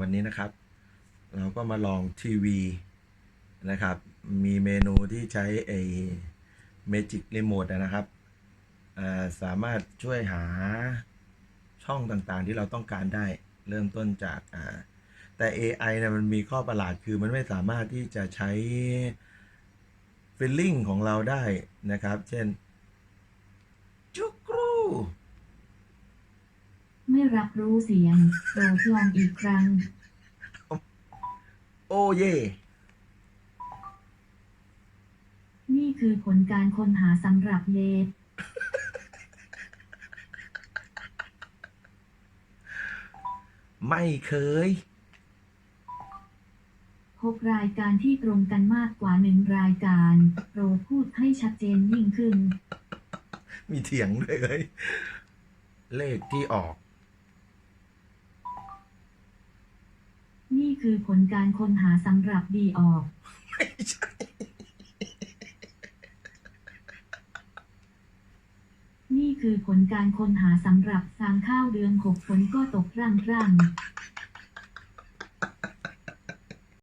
วันนี้นะครับ เราก็มาลองทีวีนะครับ มีเมนูที่ใช้ไอ้ Magic Remote อะนะครับสามารถช่วยหาช่องต่างๆที่เราต้องการได้เริ่มต้นจากแต่ AI เนี่ยมันมีข้อประหลาดคือมันไม่สามารถที่จะใช้ feeling ของเราได้นะครับ เช่นจุกรู รับรู้เสียงโปรดลองอีกครั้ง โอ้เย่นี่คือผลการค้นหาสำหรับเลดไม่เคย พบรายการที่ตรงกันมากกว่าหนึ่งรายการโปรดพูดให้ชัดเจนยิ่งขึ้น มีเถียงด้วยเลย เลขที่ออก นี่ คือผลการค้นหาสำหรับดีออก ไม่ใช่ นี่คือผลการค้นหาสำหรับสร้างข้าวเดือนหกฝนก็ตกร่างร่าง